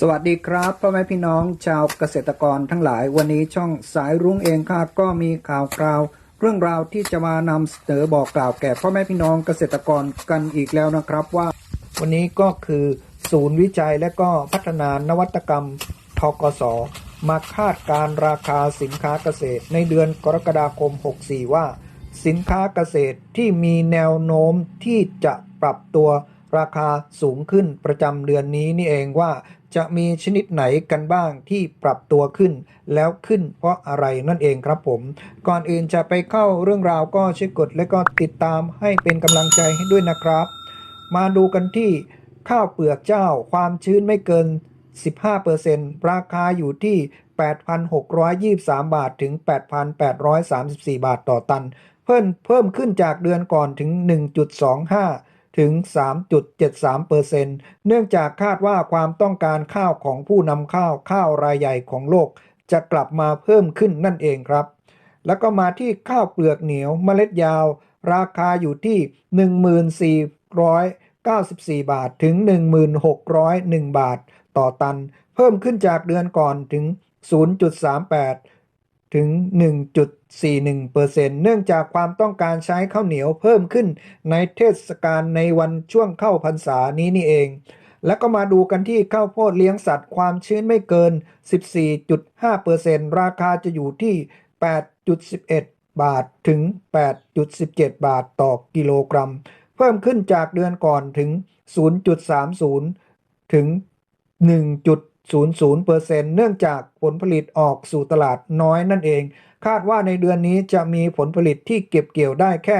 สวัสดีครับพ่อแม่พี่น้องชาวเกษตรกรทั้งหลายวันนี้ช่องสายรุ้งเองค่ะก็มีข่าวคราว เรื่องราวที่จะมานำเสนอบอกกล่าวแก่พ่อแม่พี่น้องเกษตรกรกันอีกแล้วนะครับว่า วันนี้ก็คือศูนย์วิจัยและก็พัฒนานวัตกรรมทกสมาคาดการราคาสินค้าเกษตรในเดือนกรกฎาคม 64 ว่า สินค้าเกษตรที่มีแนวโน้มที่จะปรับตัวราคาสูงขึ้นประจำเดือนนี้นี่เองว่า จะมีชนิดไหนกันบ้างที่ปรับตัวขึ้น แล้วขึ้นเพราะอะไรนั่นเองครับผม ก่อนอื่นจะไปเข้าเรื่องราวก็ช่วยกดและก็ติดตามให้เป็นกำลังใจให้ด้วยนะครับ มาดูกันที่ข้าวเปลือกเจ้าความชื้นไม่เกิน 15%ราคาอยู่ที่ 8,623 บาทถึง 8,834 บาทต่อตัน เพิ่มเพิ่มขึ้นจากเดือนก่อนถึง 1.25 ถึง 3.73%เนื่องจากคาดว่าความต้องการข้าวของผู้นำข้าวข้าวรายใหญ่ของโลก จะกลับมาเพิ่มขึ้นนั่นเองครับ แล้วก็มาที่ข้าวเปลือกเหนียวเมล็ดยาว ราคาอยู่ที่ 1494 บาทถึง 1601 บาท ต่อตัน เพิ่มขึ้นจากเดือนก่อนถึง 0.38 ถึง 1.41%เนื่องจากความต้องการใช้ข้าวเหนียวเพิ่มขึ้นในเทศกาลในวันช่วงเข้าพรรษานี้นี่เอง แล้วก็มาดูกันที่ข้าวโพดเลี้ยงสัตว์ความชื้นไม่เกิน 14.5%ราคาจะอยู่ที่ 8.11 บาทถึง 8.17 บาทต่อกิโลกรัม เพิ่มขึ้นจากเดือนก่อนถึง 0.30 ถึง 1.00%เนื่องจากผลผลิตออกสู่ตลาดน้อยนั่นเอง คาดว่าในเดือนนี้จะมีผลผลิตที่เก็บเกี่ยวได้แค่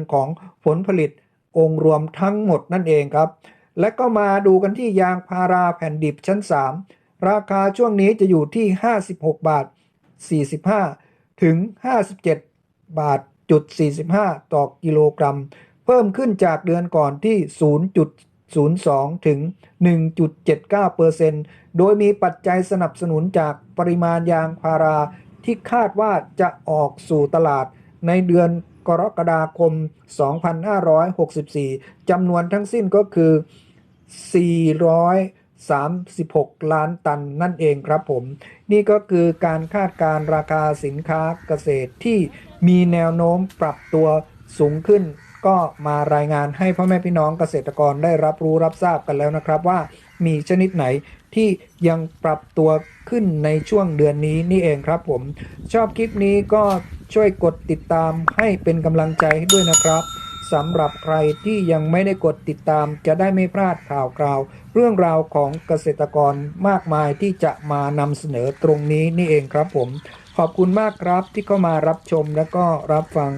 1.30%ของผลผลิตองค์รวมทั้งหมดนั่นเองครับ และก็มาดูกันที่ยางพาราแผ่นดิบชั้น 3 ราคาช่วงนี้จะอยู่ที่ 56 บาท 45 ถึง 57 บาทจุด45 ต่อกิโลกรัม เพิ่มขึ้นจากเดือนก่อนที่ 0. 0.02 ถึง 1.79%โดยมีปัจจัยสนับสนุนจากปริมาณยางพาราที่คาดว่าจะออกสู่ตลาดในเดือนกรกฎาคม 2564 จำนวนทั้งสิ้นก็คือ 436 ล้านตันนั่นเองครับผม นี่ก็คือการคาดการราคาสินค้าเกษตรที่มีแนวโน้มปรับตัวสูงขึ้น ก็มารายงานให้พ่อแม่พี่น้องเกษตรกรได้รับรู้รับทราบกันแล้วนะครับว่ามีชนิดไหนที่ยังปรับตัวขึ้นในช่วงเดือนนี้นี่เองครับผม ชอบคลิปนี้ก็ช่วยกดติดตามให้เป็นกำลังใจให้ด้วยนะครับสำหรับใครที่ยังไม่ได้กดติดตามจะได้ไม่พลาดข่าวคราว เรื่องราวของเกษตรกรมากมายที่จะมานำเสนอตรงนี้นี่เองครับผม ขอบคุณมากครับที่เข้ามารับชมและก็รับฟัง